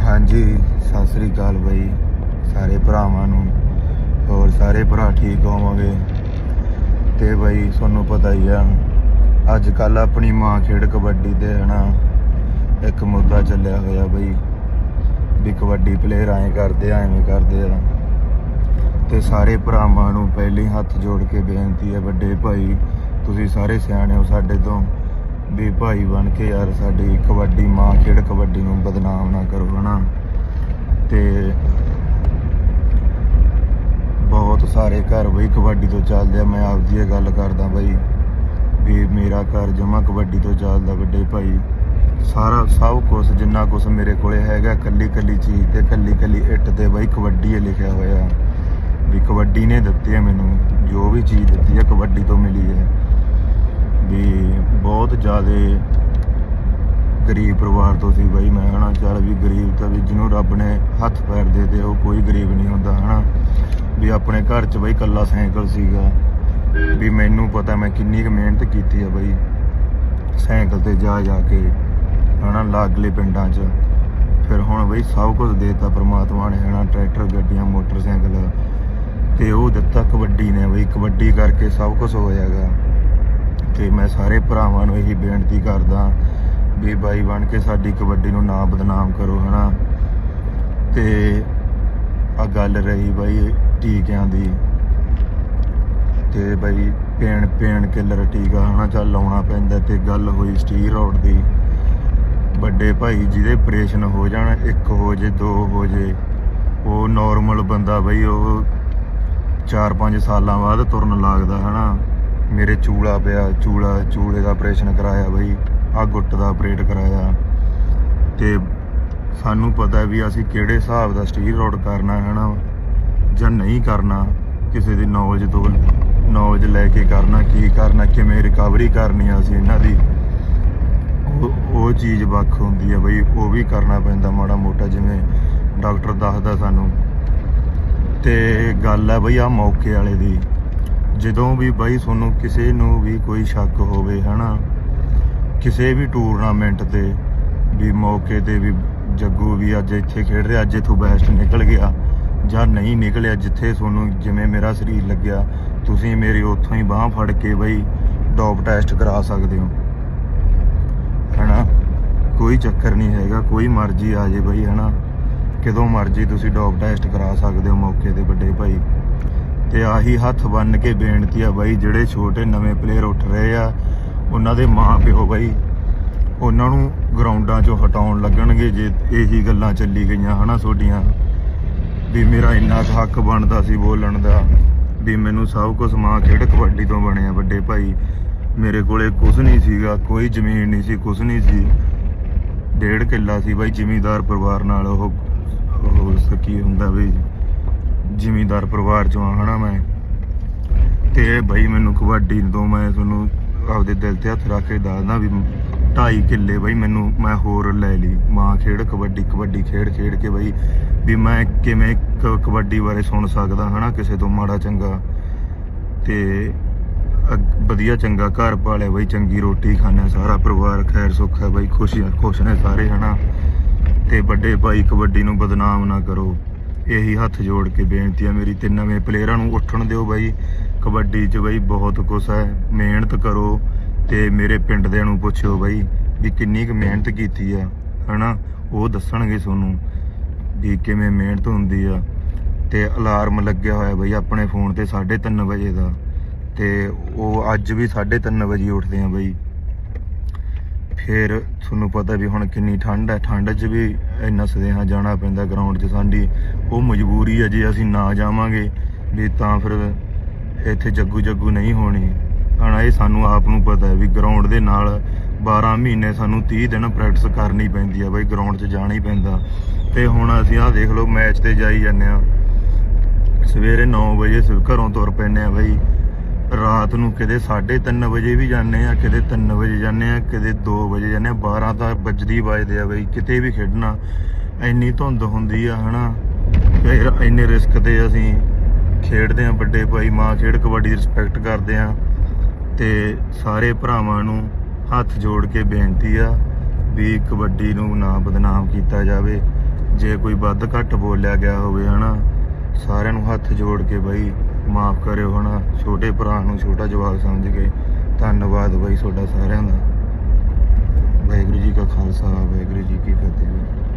ਹਾਂਜੀ, ਸਤਿ ਸ੍ਰੀ ਅਕਾਲ ਬਾਈ। ਸਾਰੇ ਭਰਾਵਾਂ ਨੂੰ, ਹੋਰ ਸਾਰੇ ਭਰਾ ਠੀਕ ਹੋਵਾਂਗੇ? ਤੇ ਬਈ, ਤੁਹਾਨੂੰ ਪਤਾ ਹੀ ਆ ਅੱਜ ਕੱਲ ਆਪਣੀ ਮਾਂ ਖੇਡ ਕਬੱਡੀ ਦੇ ਹਨਾ ਇੱਕ ਮੁੱਦਾ ਚੱਲਿਆ ਹੋਇਆ ਬਈ, ਵੀ ਕਬੱਡੀ ਪਲੇਅਰ ਐਂ ਕਰਦੇ ਆ, ਐਵੇਂ ਕਰਦੇ ਆ। ਤੇ ਸਾਰੇ ਭਰਾਵਾਂ ਨੂੰ ਪਹਿਲੀ ਹੱਥ ਜੋੜ ਕੇ ਬੇਨਤੀ ਹੈ, ਵੱਡੇ ਭਾਈ, ਤੁਸੀਂ ਸਾਰੇ ਸਿਆਣੇ ਹੋ ਸਾਡੇ ਤੋਂ, ਵੀ ਭਾਈ ਬਣ ਕੇ ਯਾਰ ਸਾਡੀ ਕਬੱਡੀ, ਮਾਂ ਖੇਡ ਕਬੱਡੀ ਨੂੰ ਬਦਨਾਮ ਨਾ ਕਰੋ, ਹਨਾ? ਤੇ ਬਹੁਤ ਸਾਰੇ ਘਰ ਬਈ ਕਬੱਡੀ ਤੋਂ ਚੱਲਦੇ ਆ, ਮੈਂ ਆਪਦੀ ਇਹ ਗੱਲ ਕਰਦਾ ਬਈ, ਵੀ ਮੇਰਾ ਘਰ ਜਮਾ ਕਬੱਡੀ ਤੋਂ ਚੱਲਦਾ, ਵੱਡੇ ਭਾਈ। ਸਾਰਾ, ਸਭ ਕੁਝ ਜਿੰਨਾ ਕੁਝ ਮੇਰੇ ਕੋਲੇ ਹੈਗਾ ਕੱਲੀ ਕੱਲੀ ਚੀਜ਼ ਤੇ ਕੱਲੀ ਕੱਲੀ ਇੱਟ ਤੇ ਬਈ ਕਬੱਡੀ ਇਹ ਲਿਖਿਆ ਹੋਇਆ। ਵੀ ਕਬੱਡੀ ਨੇ ਦਿੱਤੀ ਹੈ ਮੈਨੂੰ, ਜੋ ਵੀ ਚੀਜ਼ ਦਿੱਤੀ ਹੈ ਕਬੱਡੀ ਤੋਂ ਮਿਲੀ ਹੈ। ਵੀ ਬਹੁਤ ਜ਼ਿਆਦਾ ਗਰੀਬ ਪਰਿਵਾਰ ਤੋਂ ਸੀ ਬਈ ਮੈਂ, ਹਨਾ, ਚੱਲ ਵੀ ਗਰੀਬ ਤਾਂ ਵੀ ਜਿਹਨੂੰ ਰੱਬ ਨੇ ਹੱਥ ਪੈਰ ਦੇ ਤੇ ਉਹ ਕੋਈ ਗਰੀਬ ਨਹੀਂ ਹੁੰਦਾ, ਹਨਾ। ਵੀ ਆਪਣੇ ਘਰ 'ਚ ਬਈ ਕੱਲਾ ਸਾਈਕਲ ਸੀਗਾ। ਵੀ ਮੈਨੂੰ ਪਤਾ ਮੈਂ ਕਿੰਨੀ ਕੁ ਮਿਹਨਤ ਕੀਤੀ ਆ ਬਈ, ਸਾਈਕਲ ਤੇ ਜਾ ਜਾ ਕੇ, ਹਨਾ, ਲਾਗਲੇ ਪਿੰਡਾਂ 'ਚ। ਫਿਰ ਹੁਣ ਬਈ ਸਭ ਕੁਝ ਦੇਤਾ ਪ੍ਰਮਾਤਮਾ ਨੇ, ਹਨਾ, ਟਰੈਕਟਰ, ਗੱਡੀਆਂ, ਮੋਟਰਸਾਈਕਲ। ਤੇ ਉਹ ਦਿੱਤਾ ਕਬੱਡੀ ਨੇ ਬਈ, ਕਬੱਡੀ ਕਰਕੇ ਸਭ ਕੁਝ ਹੋਇਆਗਾ। ਤੇ ਮੈਂ ਸਾਰੇ ਭਰਾਵਾਂ ਨੂੰ ਇਹੀ ਬੇਨਤੀ ਕਰਦਾ ਵੀ ਬਾਈ ਬਣ ਕੇ ਸਾਡੀ ਕਬੱਡੀ ਨੂੰ ਨਾ ਬਦਨਾਮ ਕਰੋ, ਹਨਾ? ਤੇ ਆ ਗੱਲ ਰਹੀ ਬਾਈ ਟੀਕਿਆਂ ਦੀ। ਤੇ ਬਾਈ ਪੇਨ ਪੇਨ ਕਿਲਰ ਟੀਕਾ, ਹਨਾ? ਚੱਲ ਲਾਉਣਾ ਪੈਂਦਾ ਤੇ ਗੱਲ ਹੋਈ ਸਟੀਰ ਸਟੀਰੋਇਡ ਦੀ। ਵੱਡੇ ਭਾਈ ਜਿਹਦੇ ਆਪਰੇਸ਼ਨ ਹੋ ਜਾਣ, ਇੱਕ ਹੋ ਜੇ, ਦੋ ਹੋ ਜੇ, ਉਹ ਨਾਰਮਲ ਬੰਦਾ ਬਈ, ਉਹ 4-5 ਸਾਲਾਂ ਬਾਅਦ ਤੁਰਨ ਲੱਗਦਾ, ਹਨਾ। ਮੇਰੇ ਚੂਲਾ ਪਿਆ, ਚੂਲਾ, ਚੂਲੇ ਦਾ ਆਪਰੇਸ਼ਨ ਕਰਾਇਆ ਬਈ ਆ ਗੁੱਟ ਦਾ ਆਪਰੇਟ ਕਰਾਇਆ। ਤੇ ਸਾਨੂੰ ਪਤਾ ਵੀ ਅਸੀਂ ਕਿਹੜੇ ਹਿਸਾਬ ਦਾ ਸਟੀਲ ਰੋਡ ਕਰਨਾ ਹੈ ਨਾ ਜਾਂ ਨਹੀਂ ਕਰਨਾ, ਕਿਸੇ ਦੀ ਨੌਲੇਜ ਤੋਂ, ਨੌਲੇਜ ਲੈ ਕੇ ਕਰਨਾ, ਕੀ ਕਰਨਾ, ਕਿਵੇਂ ਰਿਕਵਰੀ ਕਰਨੀ ਆ ਅਸੀਂ ਇਹਨਾਂ ਦੀ। ਉਹ ਉਹ ਚੀਜ਼ ਵੱਖ ਹੁੰਦੀ ਹੈ ਬਈ, ਉਹ ਵੀ ਕਰਨਾ ਪੈਂਦਾ ਮਾੜਾ ਮੋਟਾ, ਜਿਵੇਂ ਡਾਕਟਰ ਦੱਸਦਾ ਸਾਨੂੰ। ਤੇ ਗੱਲ ਹੈ ਬਈ ਆ ਮੌਕੇ ਵਾਲੇ ਦੀ। ਜਦੋਂ ਵੀ ਬਾਈ ਤੁਹਾਨੂੰ ਕਿਸੇ ਨੂੰ ਵੀ ਕੋਈ ਸ਼ੱਕ ਹੋਵੇ, ਹਨਾ? ਕਿਸੇ ਵੀ ਟੂਰਨਾਮੈਂਟ ਤੇ ਵੀ ਮੌਕੇ ਤੇ ਵੀ ਜੱਗੂ ਵੀ ਅੱਜ ਇੱਥੇ ਖੇਡ ਰਿਹਾ, ਅੱਜ ਇਥੋਂ ਬੈਸਟ ਨਿਕਲ ਗਿਆ ਜਾਂ ਨਹੀਂ ਨਿਕਲਿਆ, ਜਿੱਥੇ ਤੁਹਾਨੂੰ ਜਿਵੇਂ ਮੇਰਾ ਸਰੀਰ ਲੱਗਿਆ, ਤੁਸੀਂ ਮੇਰੀ ਉੱਥੋਂ ਹੀ ਬਾਹ ਫੜ ਕੇ ਬਈ ਡੋਪ ਟੈਸਟ ਕਰਾ ਸਕਦੇ ਹੋ। ਹਨਾ? ਕੋਈ ਚੱਕਰ ਨਹੀਂ ਹੈਗਾ, ਕੋਈ ਮਰਜ਼ੀ ਆ ਜੇ ਬਈ, ਹਨਾ? ਕਦੋਂ ਮਰਜ਼ੀ ਤੁਸੀਂ ਡੋਪ ਟੈਸਟ ਕਰਾ ਸਕਦੇ ਹੋ ਮੌਕੇ ਤੇ ਵੱਡੇ ਭਾਈ। ਤੇ ਆਹੀ ਹੱਥ ਬੰਨ ਕੇ ਬੇਨਤੀ ਆ ਬਾਈ, ਜਿਹੜੇ ਛੋਟੇ ਨਵੇਂ ਪਲੇਅਰ ਉੱਠ ਰਹੇ ਆ, ਉਹਨਾਂ ਦੇ ਮਾਂ ਪਿਓ ਬਾਈ, ਉਹਨਾਂ ਨੂੰ ਗਰਾਊਂਡਾਂ 'ਚੋਂ ਹਟਾਉਣ ਲੱਗਣਗੇ ਜੇ ਇਹੀ ਗੱਲਾਂ ਚੱਲੀ ਗਈਆਂ ਹਨਾ ਤੁਹਾਡੀਆਂ। ਵੀ ਮੇਰਾ ਇੰਨਾ ਕੁ ਹੱਕ ਬਣਦਾ ਸੀ ਬੋਲਣ ਦਾ, ਵੀ ਮੈਨੂੰ ਸਭ ਕੁਝ ਮਾਂ ਖੇਡ ਕਬੱਡੀ ਤੋਂ ਬਣਿਆ ਵੱਡੇ ਭਾਈ। ਮੇਰੇ ਕੋਲੇ ਕੁਝ ਨਹੀਂ ਸੀਗਾ, ਕੋਈ ਜ਼ਮੀਨ ਨਹੀਂ ਸੀ ਕੁਝ ਨਹੀਂ ਸੀ। ਡੇਢ ਕਿੱਲਾ ਸੀ ਬਾਈ, ਜ਼ਿਮੀਂਦਾਰ ਪਰਿਵਾਰ ਨਾਲ ਉਹ ਉਹ ਸਕੀ ਹੁੰਦਾ ਵੀ ਜ਼ਿਮੀਂਦਾਰ ਪਰਿਵਾਰ ਚੋਂ ਆ, ਹਨਾ ਮੈਂ? ਤੇ ਬਈ ਮੈਨੂੰ ਕਬੱਡੀ ਤੋਂ ਮੈਂ ਤੁਹਾਨੂੰ ਆਪਦੇ ਦਿਲ ਤੇ ਹੱਥ ਰੱਖ ਕੇ ਦੱਸਦਾ ਵੀ 2.5 ਕਿੱਲੇ ਬਈ ਮੈਨੂੰ ਮੈਂ ਹੋਰ ਲੈ ਲਈ। ਮਾਂ ਖੇਡ ਕਬੱਡੀ ਕਬੱਡੀ ਖੇਡ ਖੇਡ ਕੇ ਬਈ ਵੀ ਮੈਂ ਕਿਵੇਂ ਕ- ਕਬੱਡੀ ਬਾਰੇ ਸੁਣ ਸਕਦਾ, ਹਨਾ, ਕਿਸੇ ਤੋਂ ਮਾੜਾ ਚੰਗਾ? ਤੇ ਵਧੀਆ ਚੰਗਾ ਘਰ ਪਾਲਿਆ ਬਈ, ਚੰਗੀ ਰੋਟੀ ਖਾਣਾ ਸਾਰਾ ਪਰਿਵਾਰ ਖੈਰ ਸੁੱਖ ਹੈ ਬਈ, ਖੁਸ਼ੀ ਖੁਸ਼ ਨੇ ਸਾਰੇ, ਹਨਾ? ਤੇ ਵੱਡੇ ਭਾਈ ਕਬੱਡੀ ਨੂੰ ਬਦਨਾਮ ਨਾ ਕਰੋ। ਇਹੀ ਹੱਥ ਜੋੜ ਕੇ ਬੇਨਤੀ ਹੈ ਮੇਰੀ ਤੇ ਨਵੇਂ ਪਲੇਅਰਾਂ ਨੂੰ ਉੱਠਣ ਦਿਓ ਬਾਈ। ਕਬੱਡੀ 'ਚ ਬਾਈ ਬਹੁਤ ਕੁਛ ਹੈ। ਮਿਹਨਤ ਕਰੋ ਤੇ ਮੇਰੇ ਪਿੰਡ ਦੇ ਨੂੰ ਪੁੱਛਿਓ ਬਾਈ ਵੀ ਕਿੰਨੀ ਕੁ ਮਿਹਨਤ ਕੀਤੀ ਆ, ਹਨਾ? ਉਹ ਦੱਸਣਗੇ ਤੁਹਾਨੂੰ ਵੀ ਕਿਵੇਂ ਮਿਹਨਤ ਹੁੰਦੀ ਆ। ਤੇ ਅਲਾਰਮ ਲੱਗਿਆ ਹੋਇਆ ਬਾਈ ਆਪਣੇ ਫੋਨ ਤੇ 3:30 ਵਜੇ ਦਾ। ਤੇ ਉਹ ਅੱਜ ਵੀ 3:30 ਵਜੇ ਉੱਠਦੇ ਆ ਬਾਈ। ਫਿਰ ਤੁਹਾਨੂੰ ਪਤਾ ਵੀ ਹੁਣ ਕਿੰਨੀ ਠੰਡ ਹੈ, ਠੰਡ 'ਚ ਵੀ ਇੰਨਾ ਸਦੇਹਾ ਜਾਣਾ ਪੈਂਦਾ ਗਰਾਊਂਡ 'ਚ ਸਾਡੀ, ਉਹ ਮਜਬੂਰੀ ਹੈ ਜੇ ਅਸੀਂ ਨਾ ਜਾਵਾਂਗੇ ਵੀ ਤਾਂ ਫਿਰ ਇੱਥੇ ਜੱਗੂ ਜੱਗੂ ਨਹੀਂ ਹੋਣੀ। ਹਣਾ ਇਹ ਸਾਨੂੰ ਆਪ ਨੂੰ ਪਤਾ ਹੈ ਵੀ ਗਰਾਊਂਡ ਦੇ ਨਾਲ 12 ਮਹੀਨੇ ਸਾਨੂੰ 30 ਦਿਨ ਪ੍ਰੈਕਟਿਸ ਕਰਨੀ ਪੈਂਦੀ ਆ ਬਈ ਗਰਾਊਂਡ 'ਚ ਜਾਣਾ ਹੀ ਪੈਂਦਾ। ਤੇ ਹੁਣ ਅਸੀਂ ਆਹ ਦੇਖ ਲਓ ਮੈਚ ਤੇ ਜਾਈ ਜਾਂਦੇ ਆ ਸਵੇਰੇ 9 ਵਜੇ ਸ- ਘਰੋਂ ਤੁਰ ਪੈਂਦੇ ਆ ਬਈ। ਰਾਤ ਨੂੰ ਕਿਤੇ 3:30 ਵਜੇ ਵੀ ਜਾਂਦੇ ਆ, ਕਿਤੇ 3 ਵਜੇ ਜਾਂਦੇ ਆ, ਕਿਤੇ 2 ਵਜੇ ਜਾਂਦੇ ਆ 12 ਤਾਂ ਵੱਜਦੀ ਵੱਜਦੇ ਆ ਬਈ, ਕਿਤੇ ਵੀ ਖੇਡਣਾ। ਇੰਨੀ ਧੁੰਦ ਹੁੰਦੀ ਆ, ਹਨਾ? ਫਿਰ ਇੰਨੇ ਰਿਸਕ ਤੇ ਅਸੀਂ ਖੇਡਦੇ ਆ ਵੱਡੇ ਭਾਈ, ਮਾਂ ਖੇਡ ਕਬੱਡੀ ਰਿਸਪੈਕਟ ਕਰਦੇ ਆ। ਤੇ ਸਾਰੇ ਭਰਾਵਾਂ ਨੂੰ ਹੱਥ ਜੋੜ ਕੇ ਬੇਨਤੀ ਆ ਵੀ ਕਬੱਡੀ ਨੂੰ ਨਾ ਬਦਨਾਮ ਕੀਤਾ ਜਾਵੇ। ਜੇ ਕੋਈ ਵੱਧ ਘੱਟ ਬੋਲਿਆ ਗਿਆ ਹੋਵੇ, ਹਨਾ? ਸਾਰਿਆਂ ਨੂੰ ਹੱਥ ਜੋੜ ਕੇ ਬਈ ਮਾਫ ਕਰਿਓ ਹਨਾ, ਛੋਟੇ ਭਰਾ ਨੂੰ ਛੋਟਾ ਜਵਾਬ ਸਮਝ ਕੇ ਧੰਨਵਾਦ ਬਾਈ ਤੁਹਾਡਾ ਸਾਰਿਆਂ ਦਾ। ਵਾਹਿਗੁਰੂ ਜੀ ਕਾ ਖਾਲਸਾ, ਵਾਹਿਗੁਰੂ ਜੀ ਕੀ ਫਤਿਹ।